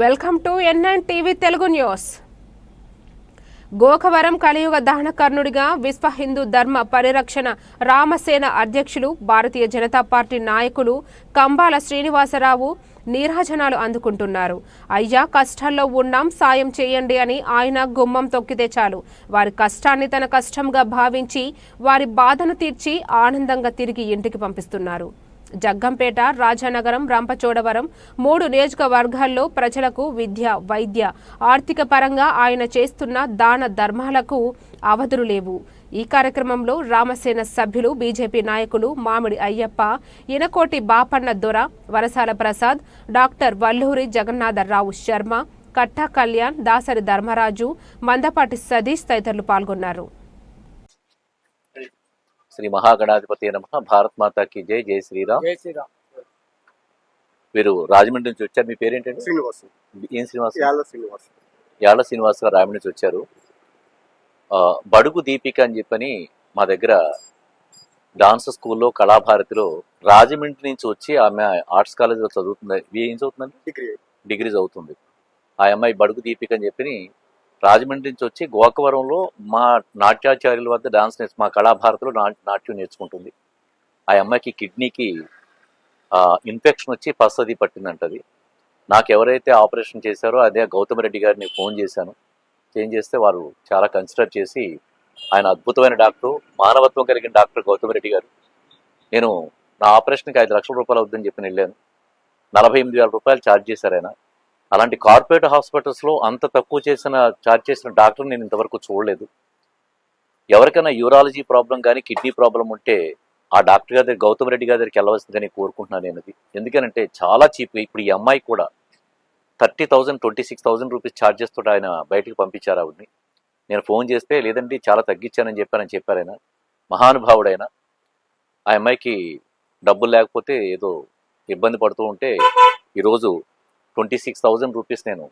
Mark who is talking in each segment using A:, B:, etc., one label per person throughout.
A: Welcome to NN TV Telugu news. Gokavaram కలియుగ దహనకర్ణుడిగా విశ్వ హిందూ ధర్మ పరిరక్షణ రామసేన అధ్యక్షులు భారతీయ జనతా పార్టీ నాయకులు కంబాల శ్రీనివాసరావు నీరాజనాలు అందుకుంటున్నారు. అయ్యా కష్టాల్లో ఉన్నాం సాయం చేయండి అని ఆయన గుమ్మం తొక్కితే చాలు వారి కష్టాన్ని తన కష్టంగా భావించి వారి బాధను తీర్చి ఆనందంగా తిరిగి ఇంటికి పంపిస్తున్నారు. జగ్గంపేట రాజానగరం రంపచోడవరం మూడు నియోజకవర్గాల్లో ప్రజలకు విద్య వైద్య ఆర్థిక పరంగా ఆయన చేస్తున్న దాన ధర్మాలకు అవధులు లేవు. ఈ కార్యక్రమంలో రామసేన సభ్యులు బీజేపీ నాయకులు మామిడి అయ్యప్ప ఇనకోటి బాపన్న దొర వరసాల ప్రసాద్ డాక్టర్ వల్లూరి జగన్నాథరావు శర్మ కట్టా కళ్యాణ్ దాసరి ధర్మరాజు మందపాటి సతీష్ తదితరులు పాల్గొన్నారు.
B: శ్రీ మహాగణాధిపతి నమ. భారత్ మాతాకి జై. జై శ్రీరామ్.
C: జై శ్రీరామ్.
B: మీరు రాజమండ్రి నుంచి వచ్చారు. మీ పేరేంటండి?
C: శ్రీనివాస్.
B: ఏం శ్రీనివాస్?
C: యాళ్ళ శ్రీనివాస్.
B: యాళ్ళ శ్రీనివాస్ గారు రాజమండ్రి నుంచి వచ్చారు. బడుగు దీపిక అని చెప్పని మా దగ్గర డాన్స్ స్కూల్లో కళాభారతిలో రాజమండ్రి నుంచి వచ్చి ఆమె ఆర్ట్స్ కాలేజీలో చదువుతుంది. ఏం చదువుతుందండి
C: డిగ్రీ.
B: డిగ్రీ చదువుతుంది. ఆ అమ్మాయి బడుగు దీపిక అని చెప్పి రాజమండ్రి నుంచి వచ్చి గోకవరంలో మా నాట్యాచార్యుల వద్ద డాన్స్ నేర్చు మా కళాభారతిలో నాట్యం నేర్చుకుంటుంది. ఆ అమ్మాయికి కిడ్నీకి ఇన్ఫెక్షన్ వచ్చి పసది పట్టిందంటది నాకు ఎవరైతే ఆపరేషన్ చేశారో అదే గౌతమ్ రెడ్డి గారిని ఫోన్ చేశాను. చేంజ్ చేస్తే వారు చాలా కన్సిడర్ చేసి ఆయన అద్భుతమైన డాక్టర్ మానవత్వం కలిగిన డాక్టర్ గౌతమ్ రెడ్డి గారు. నేను నా ఆపరేషన్కి ఐదు లక్షల రూపాయలు అవుతుందని చెప్పి వెళ్ళాను. నలభై ఎనిమిది వేల రూపాయలు ఛార్జ్ చేశారు ఆయన. అలాంటి కార్పొరేట్ హాస్పిటల్స్లో అంత తక్కువ చేసిన ఛార్జ్ చేసిన డాక్టర్ నేను ఇంతవరకు చూడలేదు. ఎవరికైనా యూరాలజీ ప్రాబ్లం కానీ కిడ్నీ ప్రాబ్లం ఉంటే ఆ డాక్టర్ గారి గౌతమ్ రెడ్డి గారి దగ్గరికి వెళ్ళవలసిందని కోరుకుంటున్నాను నేను అది ఎందుకనంటే చాలా చీప్ ఇప్పుడు ఈ అమ్మాయి కూడా thirty thousand twenty six thousand rupees charges తోటి ఆయన బయటకు పంపించారు ఆవిడ్ని. నేను ఫోన్ చేస్తే లేదండి చాలా తగ్గించానని చెప్పానని చెప్పారు ఆయన. మహానుభావుడైన. ఆ అమ్మాయికి డబ్బులు లేకపోతే ఏదో ఇబ్బంది పడుతూ ఉంటే ఈరోజు ట్వంటీ సిక్స్ థౌజండ్ రూపీస్ నేను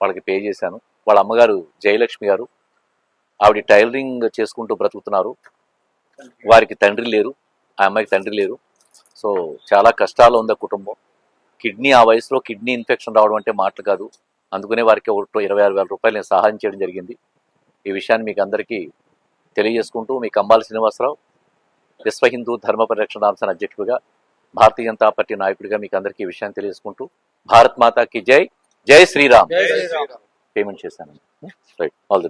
B: వాళ్ళకి పే చేశాను. వాళ్ళ అమ్మగారు జయలక్ష్మి గారు ఆవిడ టైలరింగ్ చేసుకుంటూ బ్రతుకుతున్నారు. వారికి తండ్రి లేరు. ఆ అమ్మాయికి తండ్రి లేరు. సో చాలా కష్టాలు ఉంది ఆ కుటుంబం. కిడ్నీ ఆ వయసులో కిడ్నీ ఇన్ఫెక్షన్ రావడం అంటే మాటలు కాదు. అందుకనే వారికి ఒకటో ఇరవై ఆరు వేల రూపాయలు నేను సహాయం చేయడం జరిగింది. ఈ విషయాన్ని మీకు అందరికీ తెలియజేసుకుంటూ మీ కంబాల శ్రీనివాసరావు విశ్వ హిందూ ధర్మ పరిరక్షణ అంశాన్ని అధ్యక్షుడిగా భారతీయ జనతా పార్టీ నాయకుడిగా మీకు అందరికీ ఈ విషయాన్ని తెలియజేసుకుంటూ భారత్ మాతాకి జై జై శ్రీరామ్
C: జై శ్రీరామ్
B: పేమెంట్ చేశాను రైట్ ఆల్ ది